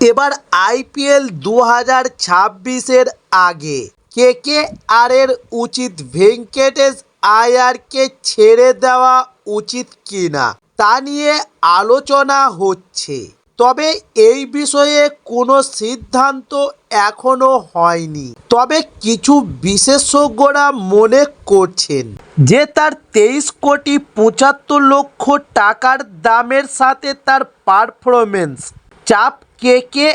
এবার আইপিএল দু হাজার ছাব্বিশের আগে কে কে আরের উচিত ভেঙ্কটেশ আয়ারকে ছেড়ে দেওয়া উচিত কিনা তা নিয়ে আলোচনা হচ্ছে। তবে এই বিষয়ে কোনো সিদ্ধান্ত এখনও হয়নি। তবে কিছু বিশেষজ্ঞরা মনে করছেন যে তার তেইশ কোটি পঁচাত্তর লক্ষ টাকার দামের সাথে তার পারফরমেন্স চাপ কে কে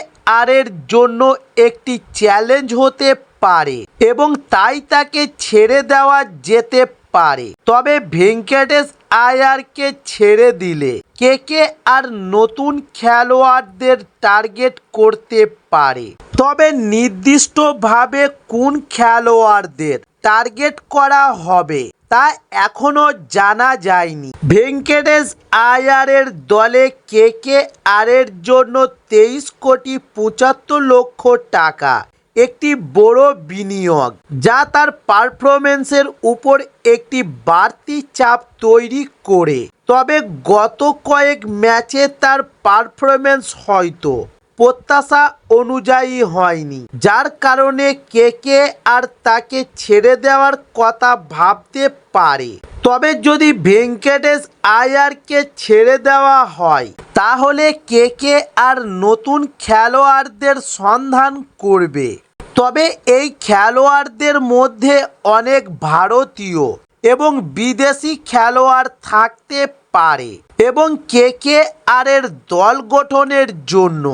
এর জন্য একটি চ্যালেঞ্জ হতে পারে এবং তাই তাকে ছেড়ে দেওয়া যেতে পারে। তবে ভেঙ্কটেশ আয়ারকে ছেড়ে দিলে কে কে আর নতুন খেলোয়াড়দের টার্গেট করতে পারে? তবে নির্দিষ্টভাবে কোন খেলোয়াড়দের টার্গেট করা হবে? তা এখনও জানা যায়নি। ভেঙ্কটেশ আয়ারের দলে কে কে আর এর জন্য তেইশ কোটি পঁচাত্তর লক্ষ টাকা, একটি বড় বিনিয়োগ, যা তার পারফরমেন্সের উপর একটি বাড়তি চাপ তৈরি করে। তবে গত কয়েক ম্যাচে তার পারফরমেন্স হয়তো প্রত্যাশা অনুযায়ী হয়নি। যার কারণে কে কে আর তাকে ছেড়ে দেওয়ার কথা ভাবতে পারে। তবে যদি ভেঙ্কটেশ আয়ারকে ছেড়ে দেওয়া হয়, তাহলে কে কে আর নতুন খেলোয়াড়দের সন্ধান করবে? তবে এই খেলোয়াড়দের মধ্যে অনেক ভারতীয় এবং বিদেশি খেলোয়াড় থাকতে পারে এবং কে কে আর এর দল গঠনের জন্য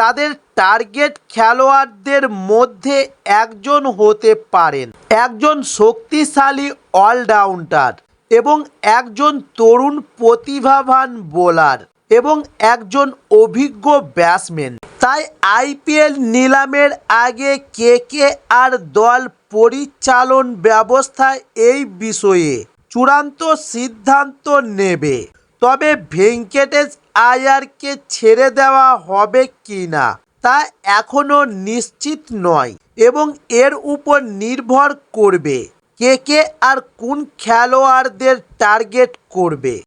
তাদের টার্গেট খেলোয়াড়দের মধ্যে একজন হতে পারেন। একজন শক্তিশালী অলরাউন্ডার এবং একজন তরুণ প্রতিভাবান বোলার এবং একজন অভিজ্ঞ ব্যাটসম্যান তাই আইপিএল নিলামের আগে কে কে আর দল পরিচালন ব্যবস্থা এই বিষয়ে চূড়ান্ত সিদ্ধান্ত নেবে। তবে ভেঙ্কটেশ আয়ারকে ছেড়ে দেওয়া হবে কি না তা এখনও নিশ্চিত নয় এবং এর উপর নির্ভর করবে কে কে আর কোন খেলোয়াড়দের টার্গেট করবে।